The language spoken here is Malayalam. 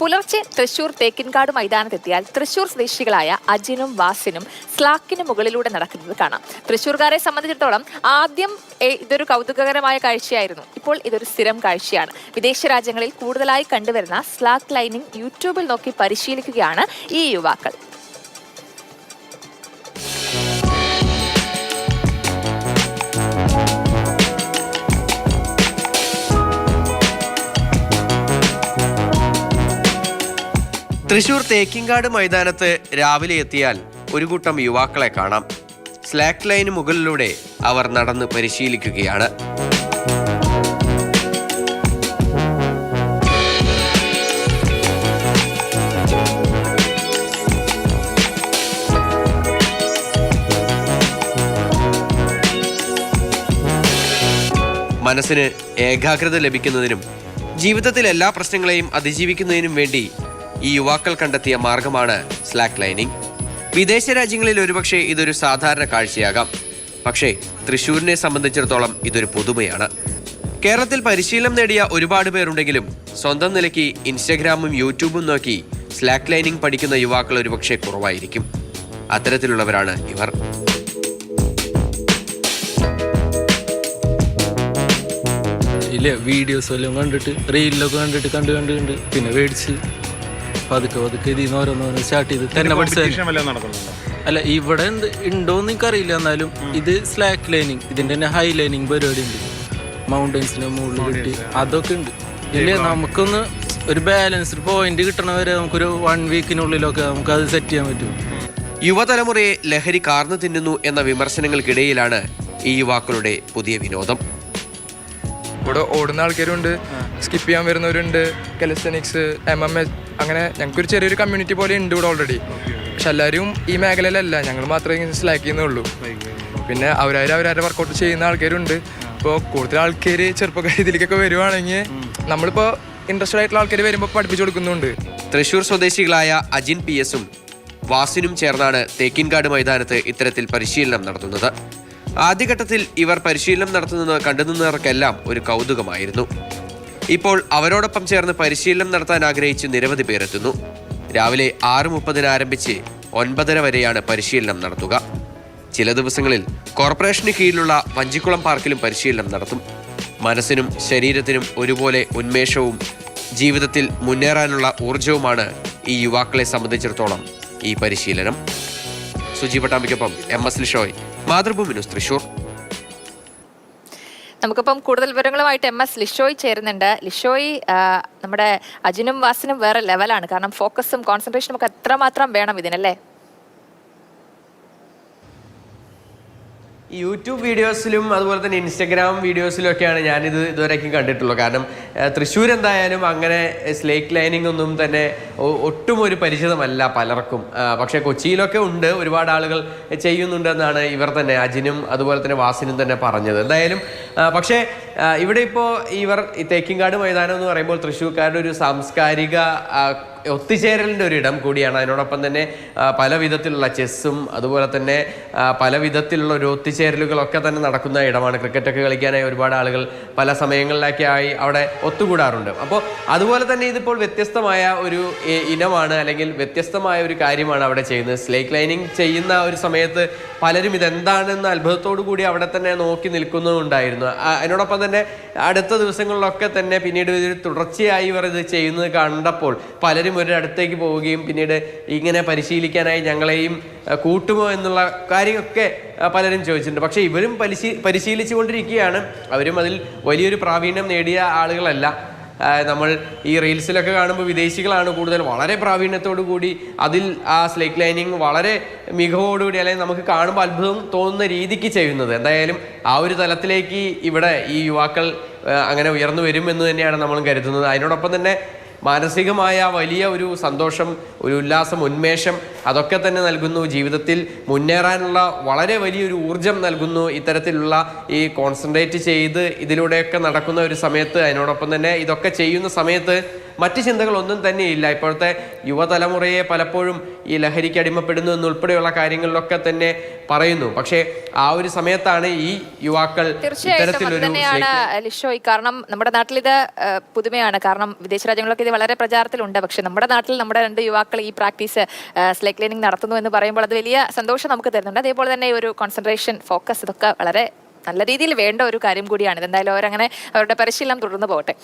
പുലർച്ചെ തൃശൂർ തേക്കിൻകാട് മൈതാനത്തെത്തിയാൽ തൃശൂർ സ്വദേശികളായ അജിനും വാസിനും സ്ലാക്കിന് മുകളിലൂടെ നടക്കുന്നത് കാണാം. തൃശൂർകാരെ സംബന്ധിച്ചിടത്തോളം ആദ്യം ഇതൊരു കൗതുകകരമായ കാഴ്ചയായിരുന്നു. ഇപ്പോൾ ഇതൊരു സ്ഥിരം കാഴ്ചയാണ്. വിദേശ രാജ്യങ്ങളിൽ കൂടുതലായി കണ്ടുവരുന്ന സ്ലാക്ക് ലൈനിങ് യൂട്യൂബിൽ നോക്കി പരിശീലിക്കുകയാണ് ഈ യുവാക്കൾ. തൃശൂർ തേക്കിങ്കാട് മൈതാനത്ത് രാവിലെ എത്തിയാൽ ഒരു കൂട്ടം യുവാക്കളെ കാണാം. സ്ലാക്ക് ലൈന് മുകളിലൂടെ അവർ നടന്ന് പരിശീലിക്കുകയാണ്. മനസ്സിന് ഏകാഗ്രത ലഭിക്കുന്നതിനും ജീവിതത്തിൽ എല്ലാ പ്രശ്നങ്ങളെയും അതിജീവിക്കുന്നതിനും വേണ്ടി ഈ യുവാക്കൾ കണ്ടെത്തിയ മാർഗമാണ് സ്ലാക്ക് ലൈനിങ് വിദേശ രാജ്യങ്ങളിൽ ഒരുപക്ഷെ ഇതൊരു സാധാരണ കാഴ്ചയാകാം. പക്ഷേ തൃശൂരിനെ സംബന്ധിച്ചിടത്തോളം ഇതൊരു പുതുമയാണ്. കേരളത്തിൽ പരിശീലനം നേടിയ ഒരുപാട് പേരുണ്ടെങ്കിലും സ്വന്തം നിലയ്ക്ക് ഇൻസ്റ്റഗ്രാമും യൂട്യൂബും നോക്കി സ്ലാക്ക് ലൈനിങ് പഠിക്കുന്ന യുവാക്കൾ ഒരുപക്ഷെ കുറവായിരിക്കും. അത്തരത്തിലുള്ളവരാണ് ഇവർ. വീഡിയോസ് എല്ലാം കണ്ടിട്ട് റീലൊക്കെ കണ്ടിട്ട് കണ്ട് കണ്ട് കണ്ട് പിന്നെ മേടിച്ച് പതുക്കെ പതുക്കെ ഇതിൽ നിന്ന് ഓരോന്നോരോ സ്റ്റാർട്ട് ചെയ്ത് തന്നെ അല്ല ഇവിടെ എന്ത് ഉണ്ടോന്ന് എനിക്കറിയില്ല. എന്നാലും ഇത് സ്ലാക്ക് ലൈനിങ് ഇതിന്റെ തന്നെ ഹൈ ലൈനിങ് പരിപാടി ഉണ്ട്. മൗണ്ടൻസിന്റെ മുകളിൽ കിട്ടി. അതൊക്കെ ഉണ്ട്. ഇല്ല നമുക്കൊന്ന് ഒരു ബാലൻസ്ഡ് പോയിന്റ് കിട്ടണ വരെ നമുക്കൊരു വൺ വീക്കിനുള്ളിലൊക്കെ നമുക്ക് അത് സെറ്റ് ചെയ്യാൻ പറ്റും. യുവതലമുറയെ ലഹരി കാർന്നു തിന്നുന്നു എന്ന വിമർശനങ്ങൾക്കിടയിലാണ് ഈ യുവാക്കളുടെ പുതിയ വിനോദം. ഇവിടെ ഓടുന്ന ആൾക്കാരുണ്ട് സ്കിപ്പ് ചെയ്യാൻ വരുന്നവരുണ്ട് കലിസ്റ്റനിക്സ് എം എം എച്ച് അങ്ങനെ ഞങ്ങൾക്കൊരു ചെറിയൊരു കമ്മ്യൂണിറ്റി പോലെ ഉണ്ട് ഇവിടെ ഓൾറെഡി പക്ഷെ എല്ലാവരും ഈ മേഖലയിലല്ല. ഞങ്ങൾ മാത്രമേ സ്ലാക്ക് ചെയ്യുന്നുള്ളൂ. പിന്നെ അവരാരും അവരാരുടെ വർക്കൗട്ട് ചെയ്യുന്ന ആൾക്കാരുണ്ട്. ഇപ്പോൾ കൂടുതൽ ആൾക്കാർ ചെറുപ്പക്കാർ ഇതിലേക്കൊക്കെ വരുവാണെങ്കിൽ നമ്മളിപ്പോൾ ഇൻട്രസ്റ്റഡ് ആയിട്ടുള്ള ആൾക്കാർ വരുമ്പോൾ പഠിപ്പിച്ചു കൊടുക്കുന്നുണ്ട്. തൃശൂർ സ്വദേശികളായ അജിൻ പി എസും വാസിനും ചേർന്നാണ് തേക്കിൻകാട് മൈതാനത്ത് ഇത്തരത്തിൽ പരിശീലനം നടത്തുന്നത്. ആദ്യഘട്ടത്തിൽ ഇവർ പരിശീലനം നടത്തുന്നത് കണ്ടുനിന്നവർക്കെല്ലാം ഒരു കൗതുകമായിരുന്നു. ഇപ്പോൾ അവരോടൊപ്പം ചേർന്ന് പരിശീലനം നടത്താൻ ആഗ്രഹിച്ച് നിരവധി പേരെത്തുന്നു. രാവിലെ ആറ് മുപ്പതിന് ആരംഭിച്ച് ഒൻപതര വരെയാണ് പരിശീലനം നടത്തുക. ചില ദിവസങ്ങളിൽ കോർപ്പറേഷന് കീഴിലുള്ള വഞ്ചിക്കുളം പാർക്കിലും പരിശീലനം നടത്തും. മനസ്സിനും ശരീരത്തിനും ഒരുപോലെ ഉന്മേഷവും ജീവിതത്തിൽ മുന്നേറാനുള്ള ഊർജവുമാണ് ഈ യുവാക്കളെ സംബന്ധിച്ചിടത്തോളം ഈ പരിശീലനം. Suji പട്ടാമ്പിക്കൊപ്പം M S Lishoy Mathrubhumi news Thrissur. നമുക്കിപ്പം കൂടുതൽ വിവരങ്ങളുമായിട്ട് എം എസ് ലിഷോയ് ചേരുന്നുണ്ട്. ലിഷോയ് നമ്മുടെ അജിനും വാസിനും വേറെ ലെവലാണ് കാരണം ഫോക്കസും കോൺസെൻട്രേഷനും ഒക്കെ എത്രമാത്രം വേണം ഇതിനല്ലേ? യൂട്യൂബ് വീഡിയോസിലും അതുപോലെ തന്നെ ഇൻസ്റ്റഗ്രാം വീഡിയോസിലും ഒക്കെയാണ് ഞാനിത് ഇതുവരേക്കും കണ്ടിട്ടുള്ളത് കാരണം തൃശ്ശൂർ എന്തായാലും അങ്ങനെ സ്ലേക്ക് ലൈനിങ് ഒന്നും തന്നെ ഒട്ടും ഒരു പരിചിതമല്ല പലർക്കും. പക്ഷേ കൊച്ചിയിലൊക്കെ ഉണ്ട് ഒരുപാട് ആളുകൾ ചെയ്യുന്നുണ്ടെന്നാണ് ഇവർ തന്നെ അജിനും അതുപോലെ തന്നെ വാസിനും തന്നെ പറഞ്ഞത്. എന്തായാലും പക്ഷേ ഇവിടെ ഇപ്പോൾ ഇവർ തേക്കിങ്കാട് മൈതാനം എന്ന് പറയുമ്പോൾ തൃശ്ശൂർക്കാരുടെ ഒരു സാംസ്കാരിക ഒത്തുചേരലിന്റെ ഒരു ഇടം കൂടിയാണ്. അതിനോടൊപ്പം തന്നെ പല വിധത്തിലുള്ള ചെസ്സും അതുപോലെ തന്നെ പല വിധത്തിലുള്ള ഒരു ഒത്തുചേരലുകളൊക്കെ തന്നെ നടക്കുന്ന ഇടമാണ്. ക്രിക്കറ്റൊക്കെ കളിക്കാനായി ഒരുപാട് ആളുകൾ പല സമയങ്ങളിലൊക്കെ ആയി അവിടെ ഒത്തുകൂടാറുണ്ട്. അപ്പോൾ അതുപോലെ തന്നെ ഇതിപ്പോൾ വ്യത്യസ്തമായ ഒരു ഇനമാണ് അല്ലെങ്കിൽ വ്യത്യസ്തമായ ഒരു കാര്യമാണ് അവിടെ ചെയ്യുന്നത്. സ്ലേക്ക് ലൈനിങ് ചെയ്യുന്ന ഒരു സമയത്ത് പലരും ഇതെന്താണെന്ന് അത്ഭുതത്തോടു കൂടി അവിടെ തന്നെ നോക്കി നിൽക്കുന്നുണ്ടായിരുന്നു അതിനോടൊപ്പം തന്നെ അടുത്ത ദിവസങ്ങളിലൊക്കെ തന്നെ പിന്നീട് തുടർച്ചയായി ഇവർ ഇത് ചെയ്യുന്നത് കണ്ടപ്പോൾ പലരും ഒരു അടുത്തേക്ക് പോവുകയും പിന്നീട് ഇങ്ങനെ പരിശീലിക്കാനായി ഞങ്ങളെയും കൂട്ടുമോ എന്നുള്ള കാര്യമൊക്കെ പലരും ചോദിച്ചിട്ടുണ്ട്. പക്ഷേ ഇവരും പരിശീ പരിശീലിച്ചു കൊണ്ടിരിക്കുകയാണ് അവരും അതിൽ വലിയൊരു പ്രാവീണ്യം നേടിയ ആളുകളല്ല. നമ്മൾ ഈ റീൽസിലൊക്കെ കാണുമ്പോൾ വിദേശികളാണ് കൂടുതൽ. വളരെ പ്രാവീണ്യത്തോടു കൂടി അതിൽ ആ സ്ലേക്ക് ലൈനിങ് വളരെ മികവോടുകൂടി അല്ലെങ്കിൽ നമുക്ക് കാണുമ്പോൾ അത്ഭുതം തോന്നുന്ന രീതിക്ക് ചെയ്യുന്നത്. എന്തായാലും ആ ഒരു തലത്തിലേക്ക് ഇവിടെ ഈ യുവാക്കൾ അങ്ങനെ ഉയർന്നു വരും എന്ന് തന്നെയാണ് നമ്മൾ കരുതുന്നത്. അതിനോടൊപ്പം തന്നെ മാനസികമായ വലിയ ഒരു സന്തോഷം ഒരു ഉല്ലാസം ഉന്മേഷം അതൊക്കെ തന്നെ നൽകുന്നു. ജീവിതത്തിൽ മുന്നേറാനുള്ള വളരെ വലിയൊരു ഊർജം നൽകുന്നു. ഇത്തരത്തിലുള്ള ഈ കോൺസെൻട്രേറ്റ് ചെയ്ത് ഇതിലൂടെയൊക്കെ നടക്കുന്ന ഒരു സമയത്ത് അതിനോടൊപ്പം തന്നെ ഇതൊക്കെ ചെയ്യുന്ന സമയത്ത് മറ്റ് ചിന്തകളൊന്നും തന്നെയില്ല. ഇപ്പോഴത്തെ യുവതലമുറയെ പലപ്പോഴും ഈ ലഹരിക്ക് അടിമപ്പെടുന്നു എന്നുൾപ്പെടെയുള്ള കാര്യങ്ങളിലൊക്കെ തന്നെ പറയുന്നു. പക്ഷേ ആ ഒരു സമയത്താണ് ഈ യുവാക്കൾ തീർച്ചയായിട്ടും അത് തന്നെയാണ് ലിഷോയ് കാരണം നമ്മുടെ നാട്ടിൽ ഇത് പുതുമയാണ്. കാരണം വിദേശ രാജ്യങ്ങളൊക്കെ ഇത് വളരെ പ്രചാരത്തിലുണ്ട്. പക്ഷെ നമ്മുടെ നാട്ടിൽ നമ്മുടെ രണ്ട് യുവാക്കൾ ഈ പ്രാക്ടീസ് സ്ലേക്ക് ക്ലീനിങ് നടത്തുന്നു എന്ന് പറയുമ്പോൾ അത് വലിയ സന്തോഷം നമുക്ക് തരുന്നുണ്ട്. അതേപോലെ തന്നെ ഒരു കോൺസെൻട്രേഷൻ ഫോക്കസ് ഇതൊക്കെ വളരെ നല്ല രീതിയിൽ വേണ്ട ഒരു കാര്യം കൂടിയാണ്. ഇതെന്തായാലും അവരങ്ങനെ അവരുടെ പരിശീലനം തുടർന്ന് പോകട്ടെ.